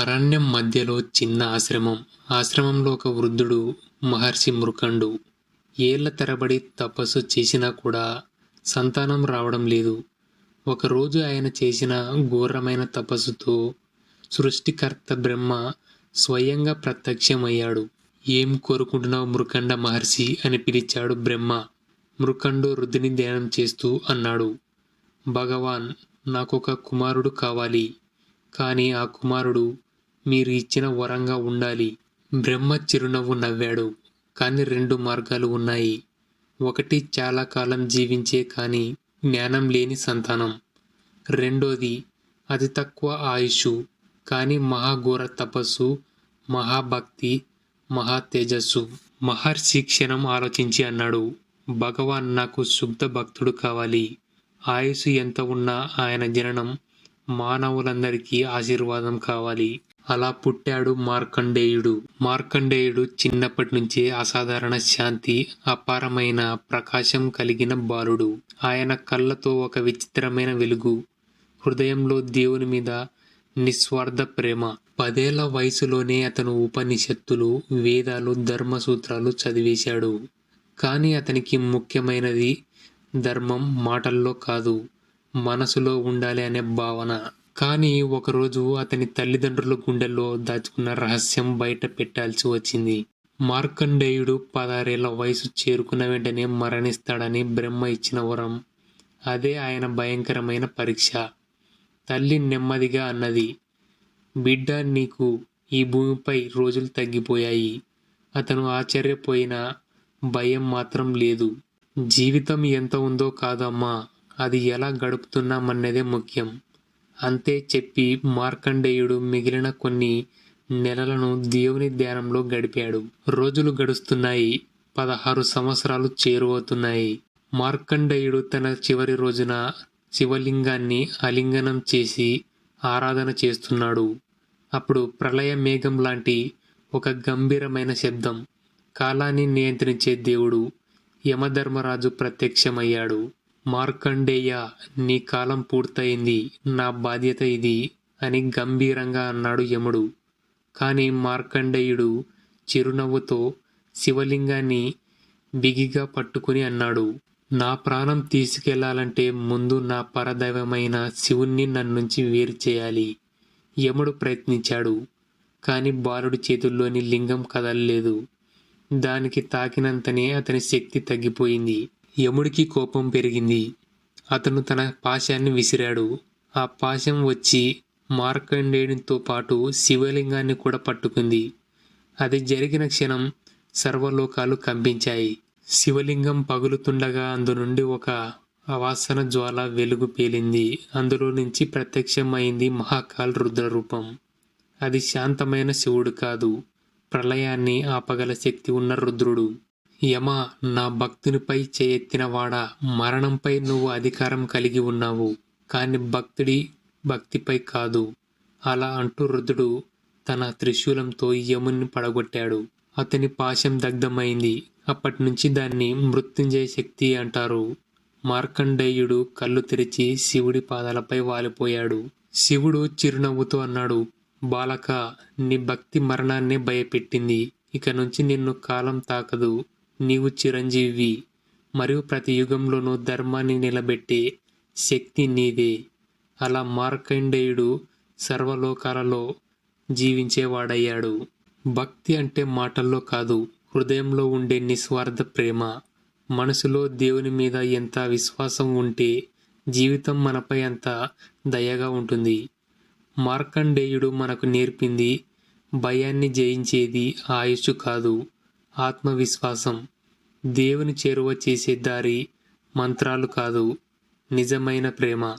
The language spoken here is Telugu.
అరణ్యం మధ్యలో చిన్న ఆశ్రమం. ఆశ్రమంలో ఒక వృద్ధుడు మహర్షి మృకండు. ఏళ్ళ తరబడి తపస్సు చేసినా కూడా సంతానం రావడం లేదు. ఒకరోజు ఆయన చేసిన ఘోరమైన తపస్సుతో సృష్టికర్త బ్రహ్మ స్వయంగా ప్రత్యక్షమయ్యాడు. ఏం కోరుకుంటున్నావు మృకండ మహర్షి అని పిలిచాడు బ్రహ్మ. మృకండు రుద్ధిని ధ్యానం చేస్తూ అన్నాడు. భగవాన్ నాకొక కుమారుడు కావాలి. కానీ ఆ కుమారుడు మీరు ఇచ్చిన వరంగా ఉండాలి. బ్రహ్మ చిరునవ్వు నవ్వాడు. కానీ రెండు మార్గాలు ఉన్నాయి. ఒకటి చాలా కాలం జీవించే కానీ జ్ఞానం లేని సంతానం. రెండోది అతి తక్కువ ఆయుషు. కానీ మహాఘోర తపస్సు మహాభక్తి మహా తేజస్సు మహర్షి క్షణం ఆలోచించి అన్నాడు భగవాన్ నాకు శుద్ధ భక్తుడు కావాలి. ఆయుసు ఎంత ఉన్నా ఆయన జననం మానవులందరికీ ఆశీర్వాదం కావాలి. అలా పుట్టాడు మార్కండేయుడు. మార్కండేయుడు చిన్నప్పటి నుంచే అసాధారణ శాంతి అపారమైన ప్రకాశం కలిగిన బాలుడు. ఆయన కళ్ళతో ఒక విచిత్రమైన వెలుగు. హృదయంలో దేవుని మీద నిస్వార్థ ప్రేమ. పదేళ్ళ వయసులోనే అతను ఉపనిషత్తులు వేదాలు ధర్మసూత్రాలు చదివేశాడు. కానీ అతనికి ముఖ్యమైనది ధర్మం మాటల్లో కాదు మనసులో ఉండాలి అనే భావన. కానీ ఒకరోజు అతని తల్లిదండ్రుల గుండెల్లో దాచుకున్న రహస్యం బయట పెట్టాల్సి వచ్చింది. మార్కండేయుడు పదారేళ్ళ వయసు చేరుకున్న వెంటనే మరణిస్తాడని బ్రహ్మ ఇచ్చిన వరం. అదే ఆయన భయంకరమైన పరీక్ష. తల్లి నెమ్మదిగా అన్నది బిడ్డ నీకు ఈ భూమిపై రోజులు తగ్గిపోయాయి. అతను ఆశ్చర్యపోయిన భయం మాత్రం లేదు. జీవితం ఎంత ఉందో కాదమ్మా అది ఎలా గడుపుతున్నామన్నదే ముఖ్యం. అంతే చెప్పి మార్కండేయుడు మిగిలిన కొన్ని నెలలను దేవుని ధ్యానంలో గడిపాడు. రోజులు గడుస్తున్నాయి. పదహారు సంవత్సరాలు చేరువవుతున్నాయి. మార్కండేయుడు తన చివరి రోజున శివలింగాన్ని అలింగనం చేసి ఆరాధన చేస్తున్నాడు. అప్పుడు ప్రళయ మేఘం లాంటి ఒక గంభీరమైన శబ్దం కాలాన్ని నియంత్రించే దేవుడు యమధర్మరాజు ప్రత్యక్షమయ్యాడు. మార్కండేయ నీ కాలం పూర్తయింది నా బాధ్యత ఇది అని గంభీరంగా అన్నాడు యముడు. కానీ మార్కండేయుడు చిరునవ్వుతో శివలింగాన్ని బిగిగా పట్టుకుని అన్నాడు నా ప్రాణం తీసుకెళ్ళాలంటే ముందు నా పరదైవమైన శివుణ్ణి నన్నుంచి వేరు చేయాలి యముడు ప్రయత్నించాడు. కానీ బాలుడి చేతుల్లోని లింగం కదలలేదు. దానికి తాకినంతనే అతని శక్తి తగ్గిపోయింది. యముడికి కోపం పెరిగింది. అతను తన పాశాన్ని విసిరాడు. ఆ పాశం వచ్చి మార్కండేయునితో పాటు శివలింగాన్ని కూడా పట్టుకుంది. అది జరిగిన క్షణం సర్వలోకాలు కంపించాయి. శివలింగం పగులుతుండగా అందు నుండి ఒక అవాసన జ్వాల వెలుగు పేలింది. అందులో నుంచి ప్రత్యక్షమైంది మహాకాల్ రుద్ర రూపం. అది శాంతమైన శివుడు కాదు. ప్రళయాన్ని ఆపగల శక్తి ఉన్న రుద్రుడు. యమ నా భక్తునిపై చేయెత్తినవాడా మరణంపై నువ్వు అధికారం కలిగి ఉన్నావు. కాని భక్తుడి భక్తిపై కాదు. అలా అంటూ రుద్రుడు తన త్రిశూలంతో యముని పడగొట్టాడు. అతని పాశం దగ్ధమైంది. అప్పటి నుంచి దాన్ని మృత్యుంజయ శక్తి అంటారు. మార్కండేయుడు కళ్ళు తెరిచి శివుడి పాదాలపై వాలిపోయాడు. శివుడు చిరునవ్వుతో అన్నాడు బాలక నీ భక్తి మరణాన్నే భయపెట్టింది. ఇక నుంచి నిన్ను కాలం తాకదు. నీవు చిరంజీవి మరియు ప్రతి యుగంలోనూ ధర్మాన్ని నిలబెట్టే శక్తి నీదే. అలా మార్కండేయుడు సర్వలోకాలలో జీవించేవాడయ్యాడు. భక్తి అంటే మాటల్లో కాదు హృదయంలో ఉండే నిస్వార్థ ప్రేమ. మనసులో దేవుని మీద ఎంత విశ్వాసం ఉంటే జీవితం మనపై అంత దయగా ఉంటుంది. మార్కండేయుడు మనకు నేర్పింది భయాన్ని జయించేది ఆయుష్ కాదు. ఆత్మవిశ్వాసం. దేవుని చేరువ చేసే దారి మంత్రాలు కాదు. నిజమైన ప్రేమ.